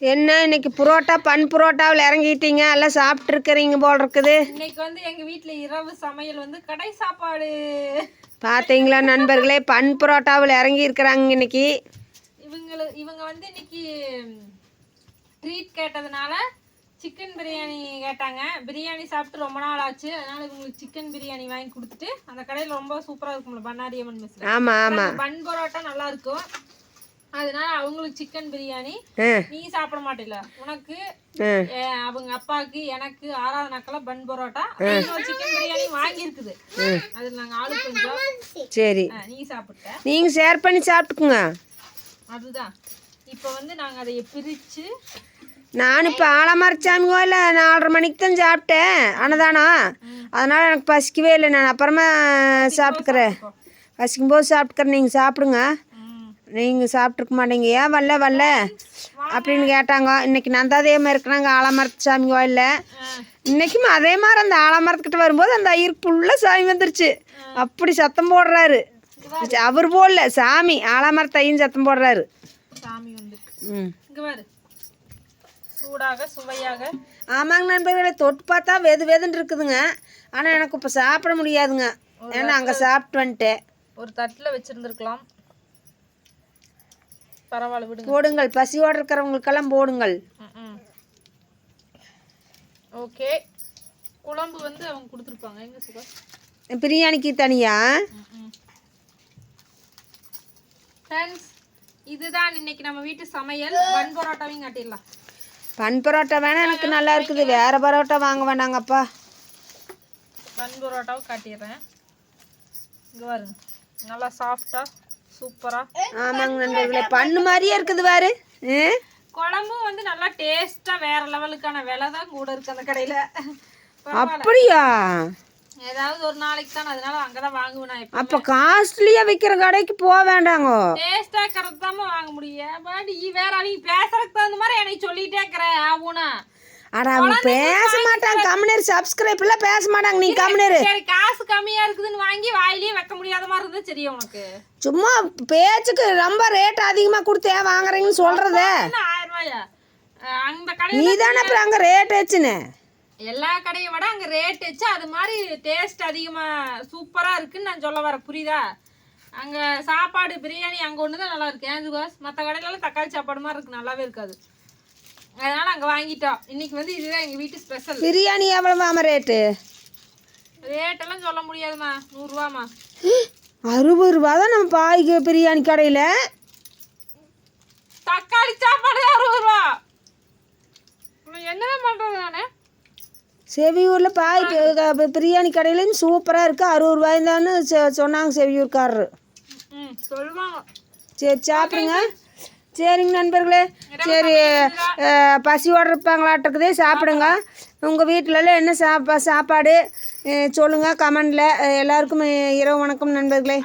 என்ன இன்னைக்கு புரோட்டா பன் புரோட்டாவில் இறங்கிட்டீங்க எல்லாம் சாப்பிட்ருக்கிறீங்க போல் இருக்குது இன்னைக்கு வந்து எங்க வீட்ல இரவு சமையல் வந்து கடை சாப்பாடு. பார்த்தீங்களா நண்பர்களே பன் புரோட்டாவில் இறங்கி இருக்கிறாங்க இன்னைக்கு. இவங்களு இவங்க வந்து இன்னைக்கு ட்ரீட் கேட்டதுனால சிக்கன் பிரியாணி கேட்டாங்க. பிரியாணி சாப்பிட்டு ரொம்ப நாள் ஆச்சு. அதனால இவங்களுக்கு சிக்கன் பிரியாணி வாங்கி கொடுத்துட்டு அந்த கடையில் ரொம்ப சூப்பரா இருக்கும்ல பண்ணாரியம்மன் மெஸ்ல ஆமாம் ஆமாம் பன் பரோட்டா நல்லா இருக்கும். அதனால அவங்களுக்கு சிக்கன் பிரியாணி. நீ சாப்பிட மாட்டில உனக்கு அவங்க அப்பாவுக்கு எனக்கு ஆராதனாக்கெல்லாம் பன் பரோட்டா சிக்கன் பிரியாணி வாங்கி இருக்குது அது நாங்க ஆளு கொஞ்சம். சரி. நீ சாப்பிட்ட. நீங்கள் ஷேர் பண்ணி சாப்பிட்டுக்குங்க. அதுதான். இப்போ வந்து நாங்க அதை பிரிச்சு நான் இப்போ ஆலமரச்சாமி கோயிலில் நாலரை மணிக்கு தான் சாப்பிட்டேன். அன்னதானா அதனால் எனக்கு பசிக்கவே இல்லை. நான் அப்புறமா சாப்பிட்டுக்கிறேன். பசிக்கும் போது சாப்பிட்டுக்கிறேன். நீங்கள் சாப்பிடுங்க. நீங்கள் சாப்பிட்ருக்க மாட்டீங்க. ஏன் வரல வரல? அப்படின்னு கேட்டாங்க. இன்னைக்கு நந்தாதேயமாக இருக்கிறாங்க ஆலமரத்து சாமி கோயிலில். அஹ், இன்னைக்கும் அதே மாதிரி அந்த ஆலமரத்துக்கிட்ட வரும்போது அந்த ஐயர் ஃபுல்லாக சாமி வந்துருச்சு. அப்படி சத்தம் போடுறாரு. அவர் போடல சாமி ஆலமரத்து ஐயன் சத்தம் போடுறாரு. சாமி வந்து ம். சூடாக சுவையாக. ஆமாங்க நண்பர்களே தொட்டு பார்த்தா வெது வெதுன்னு இருக்குதுங்க. ஆனால் எனக்கு இப்போ சாப்பிட முடியாதுங்க. ஏன்னா அங்கே சாப்பிட்டு வந்துட்டேன். ஒரு தட்டுல வச்சிருந்துருக்கலாம். பரவாயில்ல விடுங்க. போடுங்கள். பசியோடு இருக்கிறவங்களுக்கெல்லாம் போடுங்கள். ஓகே. குழம்பு வந்து அவங்க கொடுத்துருப்பாங்க. எங்க சுகா? பிரியாணிக்கு தனியா? ஃப்ரெண்ட்ஸ் இதுதான் இன்னைக்கு நம்ம வீட்டு சமையல். பன் பரோட்டாவையும் காட்டிடலாம். பன் பரோட்டா வேணா எனக்கு நல்லா இருக்குது. வேற பரோட்டா வாங்க வேணாங்கப்பா. பன் பரோட்டாவும் காட்டிடுறேன். இங்க பாருங்க. நல்லா சாஃப்டா சூப்பரா. ஆமாங்க நண்பர்களே பண்ணு மாதிரியே இருக்குது பாரு? குழம்பும் வந்து நல்லா டேஸ்டா வேற லெவலுக்கான விலை தான் கூட இருக்கு அந்த கடையில. அப்படியா? ஏதாவது ஒரு நாளைக்கு தான் அதனால அங்கதான் வாங்குவேன் அப்போ காஸ்ட்லியாக விற்கிற கடைக்கு போக வேண்டாங்க. டேஸ்டா கரெக்டாம வாங்க முடியும் பட் நீ வேற அவங்க பேசுறதுக்கு தகுந்த மாதிரி எனக்கு சொல்லிட்டே இருக்கிறேன் ஆகுனா அட அவங்க பேச மாட்டாங்க கம்முனர் சப்ஸ்கிரைப்லாம் பேச மாட்டாங்க. நீ கம்முனர் சரி காசு கம்மியா இருக்குதுன்னு வாங்கி வாயிலேயே வைக்க முடியாத மாதிரி இருந்தா சரி உனக்கு. சும்மா பேச்சுக்கு ரொம்ப ரேட் அதிகமாக கொடுத்து ஏன் வாங்குறீங்கன்னு சொல்கிறதே என்ன ஆயிரம் ரூபாயா? அந்த கடையில நீ தானே அப்புறம் அங்கே ரேட் வச்சுன்னு? எல்லா கடையை விட அங்க ரேட் வச்சு அது மாதிரி டேஸ்ட் அதிகமா சூப்பரா இருக்குன்னு நான் சொல்ல வரேன். புரியுதா? அங்க சாப்பாடு பிரியாணி அங்க ஒண்ணுதான் நல்லா இருக்கு. ஏன் சுகாஸ் மற்ற கடையில எல்லாம் தக்காளி சாப்பாடு மாதிரி இருக்கு. நல்லாவே இருக்காது. அதனால அங்க வாங்கிட்டோம். இன்னைக்கு வந்து இதுதான் எங்க வீட்டு ஸ்பெஷல் பிரியாணி எவ்வளோவாம ரேட்டு ரேட் எல்லாம் சொல்ல முடியாதுமா நூறுரூவாமா அறுபது ரூபா தான் நம்ம பாய்க்கு பிரியாணி கடையில். தக்காளி சாப்பாடு அறுபது ரூபா. நான் என்னதான் பண்றது நானு? செவியூரில் பாய் பிரியாணி கடையிலேருந்து சூப்பராக இருக்குது அறுபது ரூபாய்ந்தான்னு சொ- சொன்னாங்க செவியூர்காரரு. ம் சொல்லுவாங்க. சரி சாப்பிடுங்க. சரிங்க நண்பர்களே. சரி பசியோடு பசியோட சாப்பிடுங்க. உங்கள் வீட்டிலலாம் என்ன சாப்பா சாப்பாடு? சொல்லுங்கள் கமெண்டில். எல்லாருக்கும் இரவு வணக்கம் நண்பர்களே.